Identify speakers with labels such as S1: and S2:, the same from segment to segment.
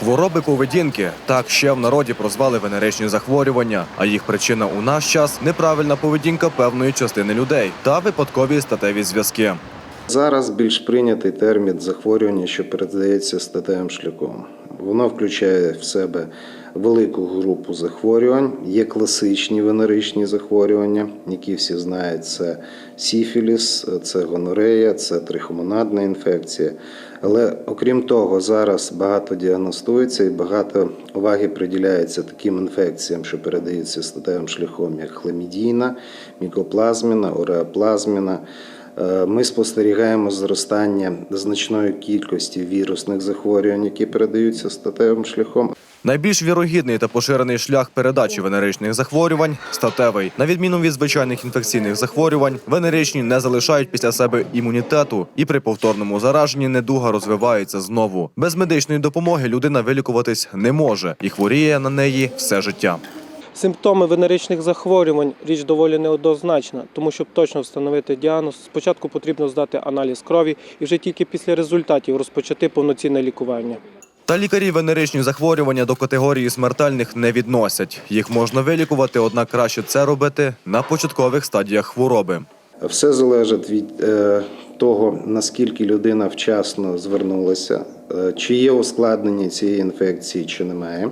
S1: Хвороби поведінки так ще в народі прозвали венеричні захворювання, а їх причина у наш час неправильна поведінка певної частини людей та випадкові статеві зв'язки.
S2: Зараз більш прийнятий термін захворювання, що передається статевим шляхом. Воно включає в себе велику групу захворювань. Є класичні венеричні захворювання, які всі знають. Це сіфіліс, це гонорея, це трихомонадна інфекція. Але окрім того, зараз багато діагностується і багато уваги приділяється таким інфекціям, що передаються статевим шляхом, як хламідійна, мікоплазміна, ореоплазміна. Е, Ми спостерігаємо зростання значної кількості вірусних захворювань, які передаються статевим шляхом.
S1: Найбільш вірогідний та поширений шлях передачі венеричних захворювань статевий. На відміну від звичайних інфекційних захворювань, венеричні не залишають після себе імунітету, і при повторному зараженні недуга розвивається знову. Без медичної допомоги людина вилікуватись не може і хворіє на неї все життя.
S3: Симптоми венеричних захворювань річ доволі неоднозначна, тому щоб точно встановити діагноз, спочатку потрібно здати аналіз крові і вже тільки після результатів розпочати повноцінне лікування.
S1: Та лікарі венеричні захворювання до категорії смертельних не відносять. Їх можна вилікувати, однак краще це робити на початкових стадіях хвороби.
S2: Все залежить від е, того, наскільки людина вчасно звернулася, чи є ускладнення цієї інфекції, чи немає.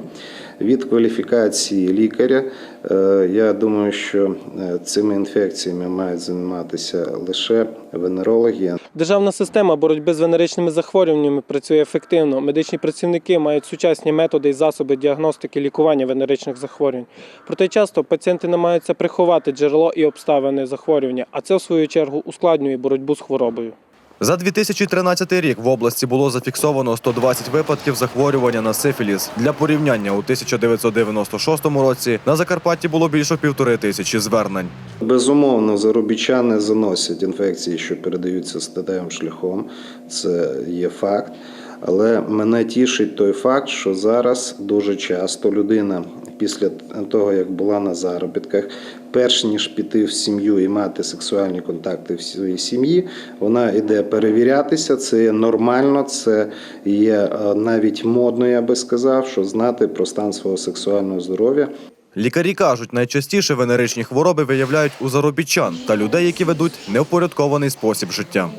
S2: Від кваліфікації лікаря, е, я думаю, що е, цими інфекціями мають займатися лише венерологи,
S3: Державна система боротьби з венеричними захворюваннями працює ефективно. Медичні працівники мають сучасні методи і засоби діагностики лікування венеричних захворювань. Проте часто пацієнти намагаються приховати джерело і обставини захворювання, а це в свою чергу ускладнює боротьбу з хворобою.
S1: За 2013 рік в області було зафіксовано 120 випадків захворювання на сифіліс. Для порівняння у 1996 році на Закарпатті було більше півтори тисячі звернень.
S2: Безумовно, заробітчани заносять інфекції, що передаються статевим шляхом. Це є факт. Але мене тішить той факт, що зараз дуже часто людина після того, як була на заробітках, перш ніж піти в сім'ю і мати сексуальні контакти в своїй сім'ї, вона йде перевірятися. Це є нормально, це є е, навіть модно, я би сказав, що знати про стан свого сексуального здоров'я.
S1: Лікарі кажуть, найчастіше венеричні хвороби виявляють у заробітчан та людей, які ведуть невпорядкований спосіб життя.